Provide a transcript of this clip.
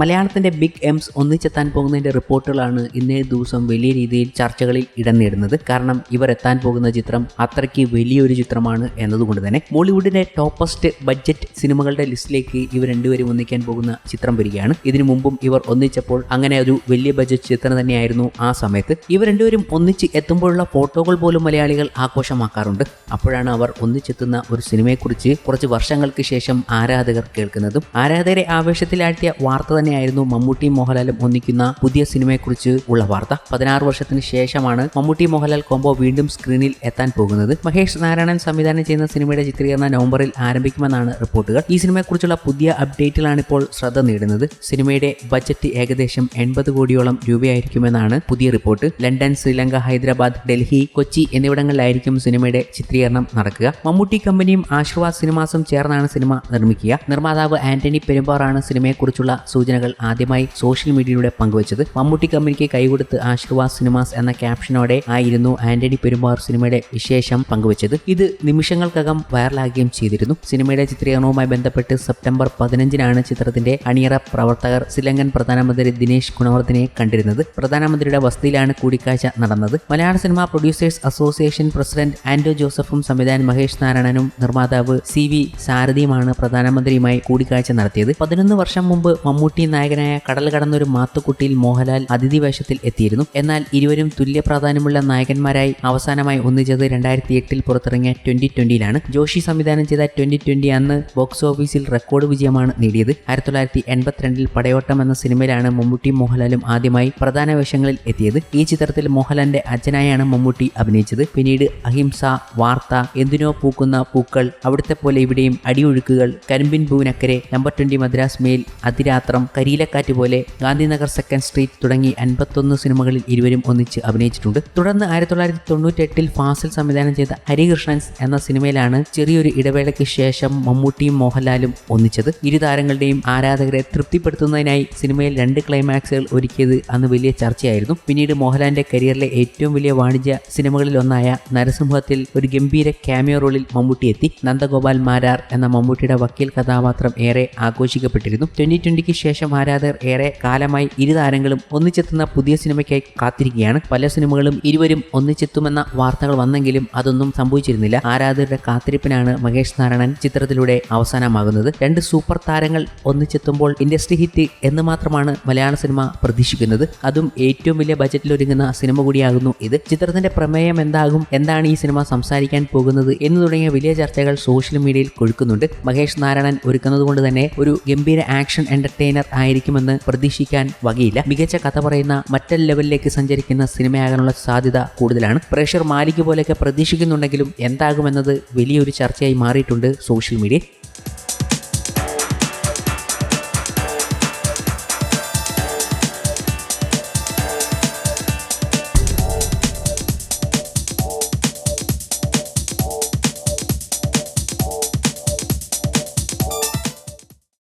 മലയാളത്തിന്റെ ബിഗ് എംസ് ഒന്നിച്ചെത്താൻ പോകുന്നതിന്റെ റിപ്പോർട്ടുകളാണ് ഇന്നേ ദിവസം വലിയ രീതിയിൽ ചർച്ചകളിൽ ഇടം നേടുന്നത്. കാരണം ഇവർ എത്താൻ പോകുന്ന ചിത്രം അത്രയ്ക്ക് വലിയൊരു ചിത്രമാണ് എന്നതുകൊണ്ട് തന്നെ ബോളിവുഡിന്റെ ടോപ്പസ്റ്റ് ബഡ്ജറ്റ് സിനിമകളുടെ ലിസ്റ്റിലേക്ക് ഇവർ രണ്ടുപേരും ഒന്നിക്കാൻ പോകുന്ന ചിത്രം വരികയാണ്. ഇതിനു മുമ്പും ഇവർ ഒന്നിച്ചപ്പോൾ അങ്ങനെ ഒരു വലിയ ബഡ്ജറ്റ് ചിത്രം തന്നെയായിരുന്നു ആ സമയത്ത്. ഇവർ രണ്ടുപേരും ഒന്നിച്ച് എത്തുമ്പോഴുള്ള ഫോട്ടോകൾ പോലും മലയാളികൾ ആഘോഷമാക്കാറുണ്ട്. അപ്പോഴാണ് അവർ ഒന്നിച്ചെത്തുന്ന ഒരു സിനിമയെക്കുറിച്ച് കുറച്ച് വർഷങ്ങൾക്ക് ശേഷം ആരാധകർ കേൾക്കുന്നതും ആരാധകരെ ആവേശത്തിലാഴ്ത്തിയ വാർത്ത തന്നെയായിരുന്നു മമ്മൂട്ടി മോഹൻലാലും ഒന്നിക്കുന്ന പുതിയ സിനിമയെക്കുറിച്ച് ഉള്ള വാർത്ത. പതിനാറ് വർഷത്തിന് ശേഷമാണ് മമ്മൂട്ടി മോഹൻലാൽ കോംബോ വീണ്ടും സ്ക്രീനിൽ എത്താൻ പോകുന്നത്. മഹേഷ് നാരായണൻ സംവിധാനം ചെയ്യുന്ന സിനിമയുടെ ചിത്രീകരണം നവംബറിൽ ആരംഭിക്കുമെന്നാണ് റിപ്പോർട്ടുകൾ. ഈ സിനിമയെക്കുറിച്ചുള്ള പുതിയ അപ്ഡേറ്റിലാണ് ഇപ്പോൾ ശ്രദ്ധ നേടുന്നത്. സിനിമയുടെ ബജറ്റ് ഏകദേശം എൺപത് കോടിയോളം രൂപയായിരിക്കുമെന്നാണ് പുതിയ റിപ്പോർട്ട്. ലണ്ടൻ ശ്രീലങ്ക ഹൈദരാബാദ് ഡൽഹി കൊച്ചി എന്നിവിടങ്ങളിലായിരിക്കും സിനിമയുടെ ചിത്രീകരണം നടക്കുക. മമ്മൂട്ടി കമ്പനിയും ആശീർവാദ് സിനിമാസും ചേർന്നാണ് സിനിമ നിർമ്മിക്കുക. നിർമ്മാതാവ് ആന്റണി പെരുമ്പാറാണ് സിനിമയെക്കുറിച്ചുള്ള സൂചനകൾ ആദ്യമായി സോഷ്യൽ മീഡിയയിലൂടെ പങ്കുവച്ചത് മമ്മൂട്ടി കമ്പനിക്ക് കൈകൊടുത്ത് ആശീർവാദ് സിനിമാസ് എന്ന ക്യാപ്ഷനോടെ ആയിരുന്നു ആന്റണി പെരുമ്പാർ സിനിമയുടെ വിശേഷം പങ്കുവച്ചത്. ഇത് നിമിഷങ്ങൾക്കകം വൈറലാകുകയും ചെയ്തിരുന്നു. സിനിമയുടെ ചിത്രീകരണവുമായി ബന്ധപ്പെട്ട് സെപ്റ്റംബർ പതിനഞ്ചിനാണ് ചിത്രത്തിന്റെ അണിയറ പ്രവർത്തകർ ശ്രീലങ്കൻ പ്രധാനമന്ത്രി ദിനേശ് ഗുണവർദ്ധനെ കണ്ടിരുന്നത്. പ്രധാനമന്ത്രിയുടെ വസതിയിലാണ് കൂടിക്കാഴ്ച നടന്നത്. Malayala cinema producers association president Anto ജോസഫും സംവിധായകൻ മഹേഷ് നാരായണനും നിർമ്മാതാവ് സി വി സാരഥിയുമാണ് പ്രധാനമന്ത്രിയുമായി കൂടിക്കാഴ്ച നടത്തിയത്. പതിനൊന്ന് വർഷം മുമ്പ് മമ്മൂട്ടി നായകനായ കടൽ കടന്നൊരു മാത്തുക്കുട്ടിയിൽ മോഹൻലാൽ അതിഥി വേഷത്തിൽ എത്തിയിരുന്നു. എന്നാൽ ഇരുവരും തുല്യ പ്രാധാന്യമുള്ള നായകന്മാരായി അവസാനമായി ഒന്നിച്ചത് രണ്ടായിരത്തി എട്ടിൽ പുറത്തിറങ്ങിയ ട്വന്റി ട്വന്റിയിലാണ്. ജോഷി സംവിധാനം ചെയ്ത ട്വന്റി ട്വന്റി അന്ന് ബോക്സ് ഓഫീസിൽ റെക്കോർഡ് വിജയമാണ് നേടിയത്. ആയിരത്തി തൊള്ളായിരത്തി എൺപത്തിരണ്ടിൽ പടയോട്ടം എന്ന സിനിമയിലാണ് മമ്മൂട്ടി മോഹൻലാലും ആദ്യമായി പ്രധാന വേഷങ്ങളിൽ എത്തിയത്. ഈ ചിത്രത്തിൽ മോഹൻലാലിന്റെ അച്ഛനായാണ് മമ്മൂട്ടി അഭിനയിച്ചത്. പിന്നീട് അഹിംസ വാർത്ത എന്തിനോ പൂക്കുന്ന പൂക്കൾ അവിടുത്തെ പോലെ ഇവിടെയും Adiyozhukkukal Karimbin Poovinakkare number twenty Madras mail Athirathram Kariyilakkattu പോലെ ഗാന്ധിനഗർ സെക്കൻഡ് സ്ട്രീറ്റ് തുടങ്ങി അൻപത്തൊന്ന് സിനിമകളിൽ ഇരുവരും ഒന്നിച്ച് അഭിനയിച്ചിട്ടുണ്ട്. തുടർന്ന് ആയിരത്തി തൊള്ളായിരത്തി തൊണ്ണൂറ്റി എട്ടിൽ ഫാസിൽ സംവിധാനം ചെയ്ത ഹരികൃഷ്ണൻസ് എന്ന സിനിമയിലാണ് ചെറിയൊരു ഇടവേളയ്ക്ക് ശേഷം മമ്മൂട്ടിയും മോഹൻലാലും ഒന്നിച്ചത്. ഇരു താരങ്ങളുടെയും ആരാധകരെ തൃപ്തിപ്പെടുത്തുന്നതിനായി സിനിമയിൽ രണ്ട് ക്ലൈമാക്സുകൾ ഒരുക്കിയത് അന്ന് വലിയ ചർച്ചയായിരുന്നു. പിന്നീട് മോഹൻലാലിന്റെ കരിയറിലെ ഏറ്റവും വലിയ വാണിജ്യ സിനിമകളിൽ ഒന്നായ നരസിംഹത്തിൽ ഒരു ഗംഭീര ക്യാമിയോ റോളിൽ മമ്മൂട്ടി എത്തി. നന്ദഗോപാൽ മാരാർ എന്ന മമ്മൂട്ടിയുടെ വക്കീൽ കഥാപാത്രം ഏറെ ആഘോഷിക്കപ്പെട്ടിരുന്നു. ട്വന്റി ട്വന്റിക്ക് ശേഷം ആരാധകർ ഏറെ കാലമായി ഇരു താരങ്ങളും ഒന്നിച്ചെത്തുന്ന പുതിയ സിനിമയ്ക്കായി കാത്തിരിക്കുകയാണ്. പല സിനിമകളും ഇരുവരും ഒന്നിച്ചെത്തുമെന്ന വാർത്തകൾ വന്നെങ്കിലും അതൊന്നും സംഭവിച്ചിരുന്നില്ല. ആരാധകരുടെ കാത്തിരിപ്പിനാണ് മഹേഷ് നാരായണൻ ചിത്രത്തിലൂടെ അവസാനമാകുന്നത്. രണ്ട് സൂപ്പർ താരങ്ങൾ ഒന്നിച്ചെത്തുമ്പോൾ ഇൻഡസ്ട്രി ഹിറ്റ് എന്ന് മാത്രമാണ് മലയാള സിനിമ പ്രതീക്ഷിക്കുന്നത്. അതും ഏറ്റവും വലിയ ബജറ്റിൽ ഒരുങ്ങുന്ന സിനിമ കൂടിയാകുന്നു ഇത്. ചിത്രത്തിന്റെ പ്രമേയം എന്താകും എന്താണ് ഈ സിനിമ സംസാരിക്കാൻ പോകുന്നത് എന്ന് തുടങ്ങിയ വലിയ ചർച്ചകൾ സോഷ്യൽ മീഡിയയിൽ കൊഴുക്കുന്നുണ്ട്. മഹേഷ് നാരായണൻ ഒരുക്കുന്നത് കൊണ്ട് തന്നെ ഒരു ഗംഭീര ആക്ഷൻ എന്റർടൈനർ ആയിരിക്കുമെന്ന് പ്രതീക്ഷിക്കാൻ വകയില്ല. മികച്ച കഥ പറയുന്ന മറ്റൊരു ലെവലിലേക്ക് സഞ്ചരിക്കുന്ന സിനിമയാകാനുള്ള സാധ്യത കൂടുതലാണ്. പ്രേക്ഷർ മാലിക് പോലെയൊക്കെ പ്രതീക്ഷിക്കുന്നുണ്ടെങ്കിലും എന്താകുമെന്നത് വലിയൊരു ചർച്ചയായി മാറിയിട്ടുണ്ട് സോഷ്യൽ മീഡിയയിൽ